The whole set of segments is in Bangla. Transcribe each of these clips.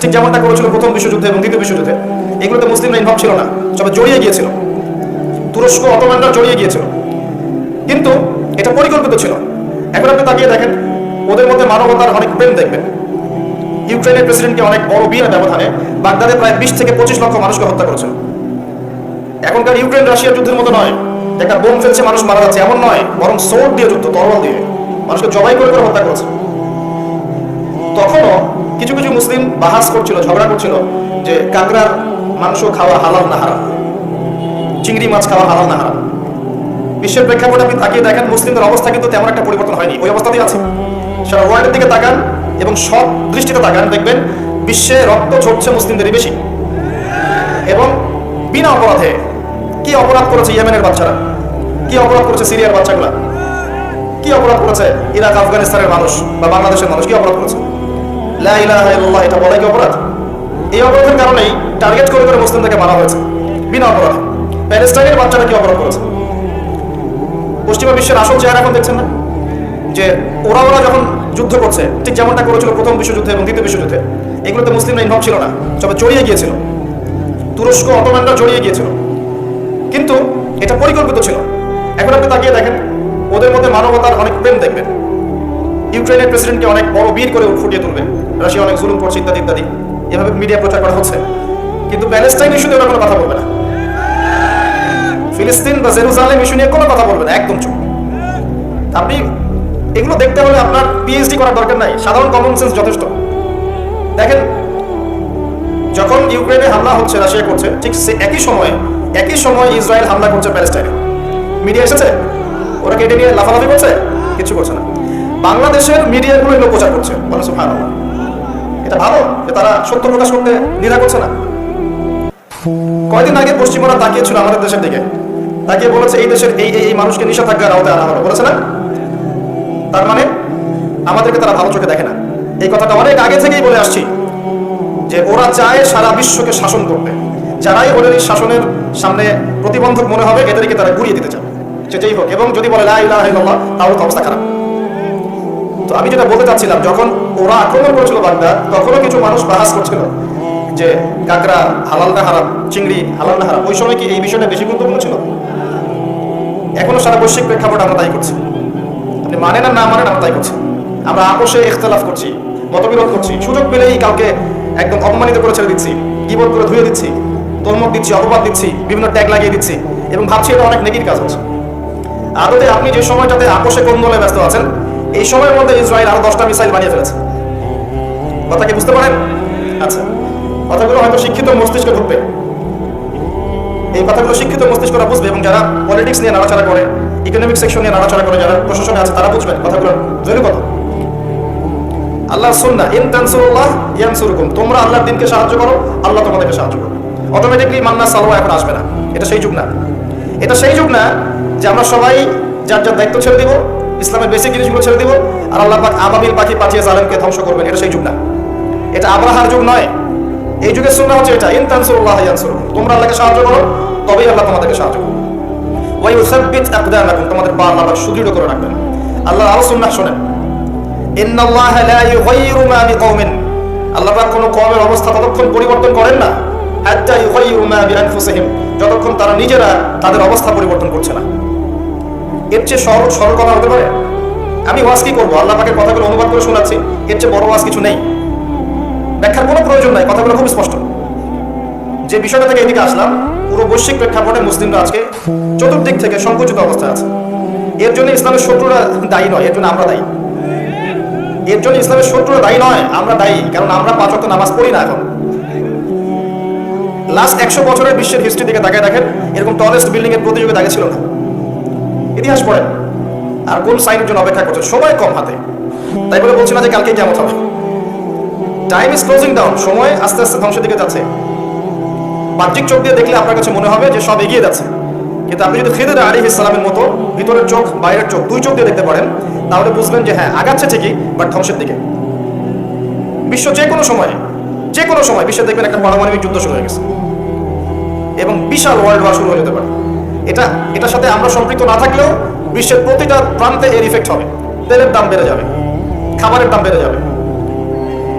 ঠিক যেমনটা করেছিল প্রথম বিশ্বযুদ্ধে এবং দ্বিতীয় বিশ্বযুদ্ধে, এগুলোতে মুসলিমরা ইনভলভ ছিল না, সবাই জড়িয়ে গিয়েছিল। তুরস্ক, অটোমানরা জড়িয়ে গিয়েছিল। কিন্তু এটা পরিকল্পিত ছিল। এখন আপনি তাকিয়ে দেখেন, ওদের মধ্যে মানবতার অনেক প্রেম দেখবেন। ইউক্রেনের প্রেসিডেন্টকে অনেক বড় বিয়ের ব্যবধানে বাগদাদে প্রায় বিশ থেকে পঁচিশ লক্ষ মানুষকে হত্যা করেছেন এখনকার ইউক্রেন রাশিয়ার যুদ্ধের মতো নয়। একটা বোম ফেলছে, মানুষ মারা যাচ্ছে, এমন নয়, বরং সোর্ড দিয়ে যুদ্ধ, তরোয়াল দিয়ে। মানুষকে জবাই করে করে হত্যা করেছে। কিছু মুসলিম বাহাস করছিল, ঝগড়া করছিল যে কাঁকড়ার মাংস খাওয়া হালাল না হারাম। চিংড়ি মাছ খাওয়া হালাল না হারাম। বিশ্বের প্রেক্ষাপটে আপনি তাকিয়ে দেখেন, মুসলিমদের অবস্থা কিন্তু তেমন একটা পরিবর্তন হয়নি। ওই অবস্থাতেই আছে। সারা ওয়ার্ল্ডের দিকে তাকান এবং সব দৃষ্টিতে তাকান, দেখবেন বিশ্বে রক্ত ঝরছে মুসলিমদেরই বেশি। এবং বিনা অপরাধে কি অপরাধ করেছে ইয়েমেনের বাচ্চারা? কি অপরাধ করেছে সিরিয়ার বাচ্চাগুলা? কি অপরাধ করেছে ইরাক, আফগানিস্তানের মানুষ বা বাংলাদেশের মানুষ? কি অপরাধ করেছে? অপরাধ? এই অপরাধের কারণেই টার্গেট করে মারা হয়েছে। বিনা বাচ্চারা কি বিশ্বের আসল চেহারা এখন দেখছেন না? যে ওরা ওরা যখন যুদ্ধ করছে, ঠিক যেমনটা করেছিল প্রথম বিশ্বযুদ্ধে এবং দ্বিতীয় বিশ্বযুদ্ধে, এগুলোতে মুসলিমরা ইনভলভ ছিল না সবাই জড়িয়ে গিয়েছিল। তুরস্ক অটোম্যানরা জড়িয়ে গিয়েছিল। কিন্তু এটা পরিকল্পিত ছিল। এখন আপনি তাকিয়ে দেখেন, ওদের মধ্যে মানবতার অনেক প্রেম দেখবেন। ইউক্রেনের প্রেসিডেন্টকে অনেক বড় বীর করে ফুটিয়ে তুলবে রাশিয়া অনেক জুলুম করছে ইত্যাদি ইত্যাদি। এভাবে মিডিয়া প্রচার করা হচ্ছে। কিন্তু প্যালেস্টাইন ইস্যুতে ওরা কোনো কথা বলবে না। ফিলিস্তিন বা জেরুজালেম ইস্যু নিয়ে কোনো কথা বলবে না, একদম চুপ। আপনি এগুলো দেখতে হলে আপনার পিএইচডি করার দরকার নাই। সাধারণ কমন সেন্স যথেষ্ট। দেখেন, যখন ইউক্রেনে হামলা হচ্ছে, রাশিয়া করছে, ঠিক সে একই সময়ে, একই সময় ইসরায়েল হামলা করছে প্যালেস্টাইনে। মিডিয়া এসেছে? ওরা কেটে নিয়ে লাফালাফি করছে? কিছু করছে না। বাংলাদেশের মিডিয়াগুলো এগুলো প্রচার করছে, বলে ভালো এটা ভালো যে তারা সত্য প্রকাশ করতে দ্বিধা করছে না। কয়দিন আগে পশ্চিমবঙ্গ তাকিয়েছিল আমাদের দেশের দিকে। তাকিয়ে বলেছে, এই দেশের এই এই মানুষকে নিষেধাজ্ঞার আওতায় আনা হলো বলেছে না? তার মানে আমাদেরকে তারা ভালো চোখে দেখে না। এই কথাটা অনেক আগে থেকেই বলে আসছি যে ওরা চায় সারা বিশ্বকে শাসন করবে যারাই ওদের এই শাসনের সামনে প্রতিবন্ধক মনে হবে, এদেরকে তারা গুড়িয়ে দিতে চায়। সেটাই হোক, এবং যদি বলে, লা ইলাহা ইল্লাল্লাহ তাহলে তো অবস্থা খারাপ। তো আমি যেটা বলতে চাচ্ছিলাম, যখন ওরা আক্রমণ করেছিল বাগদা তখনও কিছু মানুষ বাহাস করছিল যে কাঁকড়া হালাল না হারাম, চিংড়ি হালাল না হারাম। ওই সময় কি এই বিষয়টা বেশি গুরুত্বপূর্ণ ছিল? এখনও সারা বৈশ্বিক প্রেক্ষাপট আমরা তাই করছি। আপনি মানেন না মানেন, আমরা তাই করছি। আমরা আপোষে ইখতলাফ করছি, মতবিরোধ করছি, সুযোগ পেলেই কাউকে একদম অপমানিত করে ছেড়ে দিচ্ছি কিবোর্ড করে ধুয়ে দিচ্ছি তলমক দিচ্ছি, অপবাদ দিচ্ছি, বিভিন্ন ট্যাগ লাগিয়ে দিচ্ছি এবং ভাবছি এটা অনেক নেগির কাজ হচ্ছে। আদতে আপনি যে সময়টাতে আপোষে কোন্দলে ব্যস্ত আছেন এই সময়ের মধ্যে ইসরায়েল আরও দশটা মিসাইল বানিয়ে ফেলেছে। কথা কি বুঝতে পারেন? আচ্ছা। কথাগুলো হয়তো শিক্ষিত মস্তিষ্কে ঢুকবে। এই কথাগুলো শিক্ষিত মস্তিষ্করা বুঝবে এবং যারা পলিটিক্স নিয়ে নাড়াচাড়া করে ইকোনমিক সেকশন নিয়ে নাড়াচাড়া করে, যারা প্রশাসনে আছে, তারা বুঝবেন কথাগুলো জরুরি কথা। আল্লাহ সুন্না ইন তানসুরুল্লাহ ইয়ানসুরুকুম তোমরা আল্লাহর দিনকে সাহায্য করো, আল্লাহ তোমাদেরকে সাহায্য করো অটোমেটিকলি মান্না সালোয়া এখন আসবে না। এটা সেই যুগ না। এটা সেই যুগ না যে আমরা সবাই যার যার দায়িত্ব ছেড়ে দিব ইসলামের বেসিক জিনিসগুলো ছেড়ে দিব। আর আল্লাহ পাক আবাবিল পাখি পাঠিয়ে জালেমকে ধ্বংস করবেন, এটা সেই যুগ না। এটা আব্রাহার যুগ নয়। এই যুগের সুন্না হচ্ছে এটা, ইন তানসুরুল্লাহ ইয়ানসুরুকুম। তোমরা আল্লাহকে সাহায্য করো, তবেই আল্লাহ তোমাদেরকে সাহায্য করবে। ওয়াই ইউসাব্বিত আকদামাকুম, তোমাদের পা আল্লাহ সুদৃঢ় করে রাখবেন। আল্লাহ আরও সুন্নাহ শোনেন। ইন্নাল্লাহ লা ইউগাইয়িরু মা বিকওমিন। আল্লাহ পাক কোনো কওমের অবস্থা ততক্ষণ পরিবর্তন করেন না, হাত্তা ইউগাইয়িরু মা বিআনফুসিহিম। যতক্ষণ তারা নিজেরা তাদের অবস্থা পরিবর্তন করছে না। এর চেয়ে সরল সরল কথা হতে পারে? আমি ওয়াজ কি করব? আল্লাহ পাকের কথাগুলো অনুবাদ করে শোনাচ্ছি, এর চেয়ে বড় ওয়াজ কিছু নেই। ব্যাখ্যার কোনো প্রয়োজন নাই, কথাগুলো খুব স্পষ্ট। যে বিষয়টা থেকে এদিকে আসলাম, পুরো বৈশ্বিক প্রেক্ষাপটে মুসলিমরা আজকে চতুর্দিক থেকে সংকুচিত অবস্থায় আছে। এর জন্য ইসলামের শত্রুরা দায়ী নয়, এর জন্য আমরা দায়ী। এর জন্য ইসলামের শত্রুরা দায়ী নয়, আমরা দায়ী, কারণ আমরা পাঁচ ওয়াক্ত নামাজ পড়ি না এখন। লাস্ট একশো বছরের বিশ্বের হিস্ট্রি দিকে তাকায় দেখেন, এরকম টলেস্ট বিল্ডিং এর প্রতিযোগিতা আগে ছিল না। ইতিহাস পড়েন আর কোন সাইনের জন্য অপেক্ষা করছে? সময় কম হাতে। তাই বলে বলছি না যে কালকে কেমন হবে। টাইম ইজ ক্লোজিং ডাউন সময় আস্তে আস্তে ধ্বংসের দিকে যাচ্ছে। বাহ্যিক চোখ দিয়ে দেখলে আপনার কাছে মনে হবে যে সব এগিয়ে যাচ্ছে। কিন্তু আপনি যদি খেদে আলী ইসলামের মতো ভিতরের চোখ, বাইরের চোখ, দুই চোখ দিয়ে দেখতে পারেন, তাহলে বুঝবেন যে হ্যাঁ আগাচ্ছে ঠিকই বাট ধ্বংসের দিকে। বিশ্ব যে কোনো সময়, যে কোনো সময় বিশ্বে দেখবেন একটা পারমাণবিক যুদ্ধ শুরু হয়ে গেছে। এবং বিশাল ওয়ার্ল্ড ওয়ার শুরু হয়ে যেতে পারে। এটা, এটার সাথে আমরা সম্পৃক্ত না থাকলেও বিশ্বের প্রতিটা প্রান্তে এর ইফেক্ট হবে। তেলের দাম বেড়ে যাবে, খাবারের দাম বেড়ে যাবে।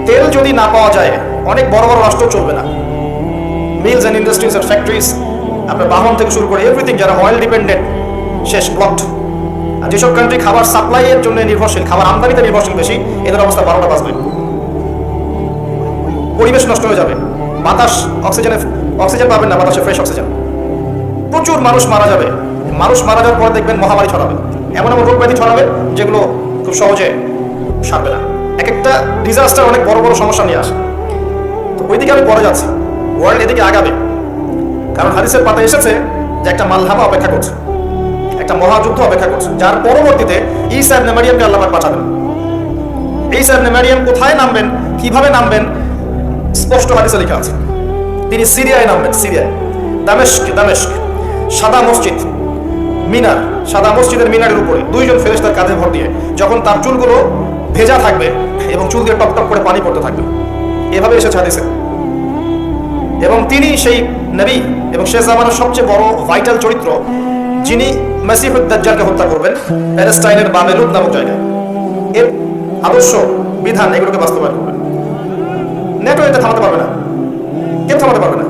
তেল যদি না পাওয়া যায়, অনেক বড় বড় রাষ্ট্র চলবে না। Mills and industries and factories আপনার বাহন থেকে শুরু করে এভরিথিং যারা অয়েল ডিপেন্ডেন্ট শেষ ব্লকড আর যেসব কান্ট্রি খাবার সাপ্লাইয়ের জন্য নির্ভরশীল, খাবার আমদানিতে নির্ভরশীল বেশি, এদের অবস্থা বারোটা বাজবে। পরিবেশ নষ্ট হয়ে যাবে। বাতাস অক্সিজেনে অক্সিজেন পাবেন না, বাতাসে ফ্রেশ অক্সিজেন প্রচুর মানুষ মারা যাবে। মানুষ মারা যাওয়ার পর দেখবেন মহামারী ছড়াবে। এমন এমন রোগ ব্যাধি ছড়াবে যেগুলো খুব সহজে সারবে না। এক একটা ডিজাস্টার অনেক বড় বড় সমস্যা নিয়ে আসে। তো ওইদিকে আমি পরে যাচ্ছি। ওয়ার্ল্ড এদিকে আগাবে। কারণ হাদিসের পাতা এসেছে যে একটা মালহামা অপেক্ষা করছে। একটা মহাযুদ্ধ অপেক্ষা করছে। যার পরবর্তীতে ইসা ইবনে মারিয়ামকে আল্লাহ পাঠাবেন। ইসা ইবনে মারিয়াম কোথায় নামবেন, কীভাবে নামবেন, স্পষ্ট হাদিসে লেখা আছে। তিনি সিরিয়ায় নামবেন, সিরিয়ায়। দামেস্ক দামেস্ক। সাদা মসজিদ, মিনার, সাদা মসজিদের মিনারের উপরে। দুইজন ফেরেস্তার কাঁধে ভর দিয়ে যখন তার চুলগুলো ভেজা থাকবে এবং চুল দিয়ে টপ টপ করে পানি পড়তে থাকবে, এভাবে এসে হাদিসে। এবং তিনি সেই নবী এবং শেষ জামানের সবচেয়ে বড় ভাইটাল চরিত্র, যিনি মেসিহুদ্দাজ্জালকে হত্যা করবেন, প্যালেস্টাইনের বাবেলুদ নামক জায়গায়। এর আদর্শ, বিধান এগুলোকে বাস্তবায়ন করবেন। নেটো এটা থামাতে পারবে না। কেউ থামাতে পারবে না।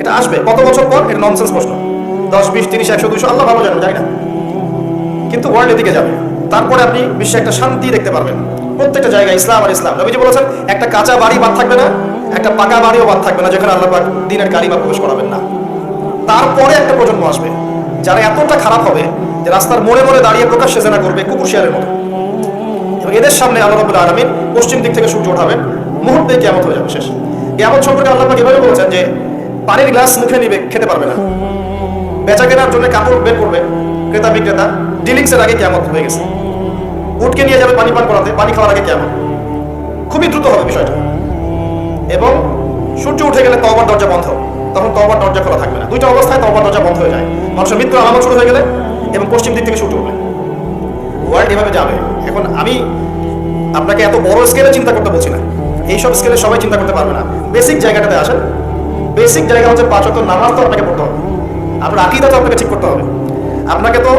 এটা আসবে। কত বছর পর? এটা ননসেন্স প্রশ্ন। দশ, বিশ, তিরিশ, একশো দুইশো আল্লাহ ভালো জানেন জানি না? কিন্তু ওয়ার্ল্ড এদিকে যাবে। তারপরে আপনি বিশ্বে একটা শান্তি দেখতে পারবেন। প্রত্যেকটা জায়গায় ইসলাম আর ইসলাম। নবীজি বলেছেন, একটা কাঁচা বাড়ি বাদ থাকবে না, একটা পাকা বাড়িও বাদ থাকবে না, যেখানে আল্লাহ দিনের কালিমা প্রবেশ করাবেন না। তারপরে একটা প্রজন্ম আসবে, যারা এতটা খারাপ হবে যে রাস্তার মোড়ে মোড়ে দাঁড়িয়ে প্রকাশ সেজনা করবে কুকুর শিয়ালের মতো। এবং এদের সামনে আল্লাহ রাবুল আলমিন পশ্চিম দিক থেকে সূর্য ওঠাবেন। মুহূর্তে কেমন হয়ে যাবে শেষ। কেমন সম্পর্কে আল্লাহ এভাবে বলেছেন যে, পানির গ্লাস মুখে নিবে, খেতে পারবে না। বেচা কেনার জন্য কাপড় বের করবে, ক্রেতা বিক্রেতা। ডিলিংসের আগে কেমন হয়ে গেছে। উটকে নিয়ে যাবে পানি পান করাতে, পানি খাওয়ার আগে কেমন খুবই দ্রুত হবে বিষয়টা। এবং সূর্য উঠে গেলে তবার দরজা বন্ধ। তখন তবার দরজা খোলা থাকবে না। দুইটা অবস্থায় তবার দরজা বন্ধ হয়ে যায়। মানুষের মৃত্যু আলামত শুরু হয়ে গেলে এবং পশ্চিম দিক থেকে সূর্য উঠবে। ওয়ার্ল্ড এভাবে যাবে। এখন আমি আপনাকে এত বড় স্কেলে চিন্তা করতে বলছি না। এইসব স্কেলে সবাই চিন্তা করতে পারবে না। বেসিক জায়গাটাতে আসেন। বেসিক জায়গা হচ্ছে পাঁচ নামাজ তো আপনাকে পড়তে হবে। আপনার আকিদা তো আপনাকে ঠিক করতে হবে। আপনাকে তো